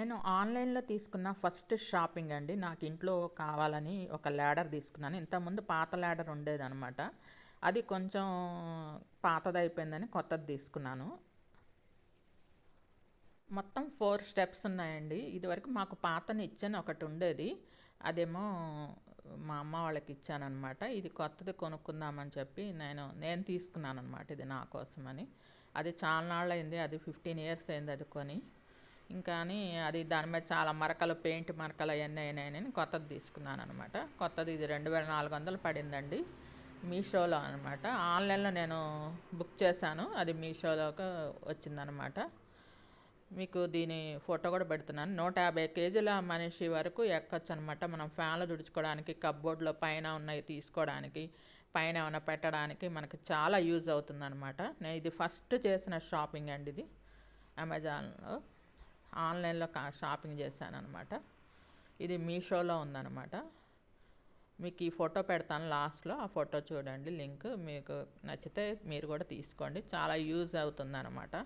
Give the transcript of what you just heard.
నేను ఆన్లైన్లో తీసుకున్న ఫస్ట్ షాపింగ్ అండి. నాకు ఇంట్లో కావాలని ఒక ల్యాడర్ తీసుకున్నాను. ఇంతకుముందు పాత ల్యాడర్ ఉండేదనమాట అది కొంచెం పాతది అయిపోయిందని కొత్తది తీసుకున్నాను. మొత్తం ఫోర్ స్టెప్స్ ఉన్నాయండి. ఇదివరకు మాకు పాతని ఇచ్చాను ఒకటి ఉండేది. అదేమో మా అమ్మ వాళ్ళకి ఇచ్చానమాట ఇది కొత్తది కొనుక్కుందామని చెప్పి నేను నేను తీసుకున్నాను అనమాట ఇది నా కోసమని. అది చాలా నాళ్ళు అయింది అది ఫిఫ్టీన్ ఇయర్స్ అయింది అది కొని. ఇంకా అని అది దాని మీద చాలా మరకలు పెయింట్ మరకలు అవన్నీ అయినాయని కొత్తది తీసుకున్నాను అనమాట కొత్తది ఇది రెండు వేల నాలుగు వందలు పడిందండి. మీషోలో అనమాట ఆన్లైన్లో నేను బుక్ చేశాను. అది మీషోలోకి వచ్చిందనమాట మీకు దీని ఫోటో కూడా పెడుతున్నాను. నూట యాభై కేజీల మనిషి వరకు ఎక్కచ్చు అనమాట మనం ఫ్యాన్లు తుడుచుకోవడానికి కప్బోర్డ్లో పైన ఉన్నాయి తీసుకోవడానికి పైన ఏమైనా పెట్టడానికి మనకి చాలా యూజ్ అవుతుందన్నమాట. నేను ఇది ఫస్ట్ చేసిన షాపింగ్ అండి ఇది అమెజాన్లో. ఆన్లైన్లో కా షాపింగ్ చేశాను అనమాట ఇది మీషోలో ఉందన్నమాట. మీకు ఈ ఫోటో పెడతాను లాస్ట్లో. ఆ ఫోటో చూడండి లింక్ మీకు నచ్చితే మీరు కూడా తీసుకోండి. చాలా యూజ్ అవుతుంది అనమాట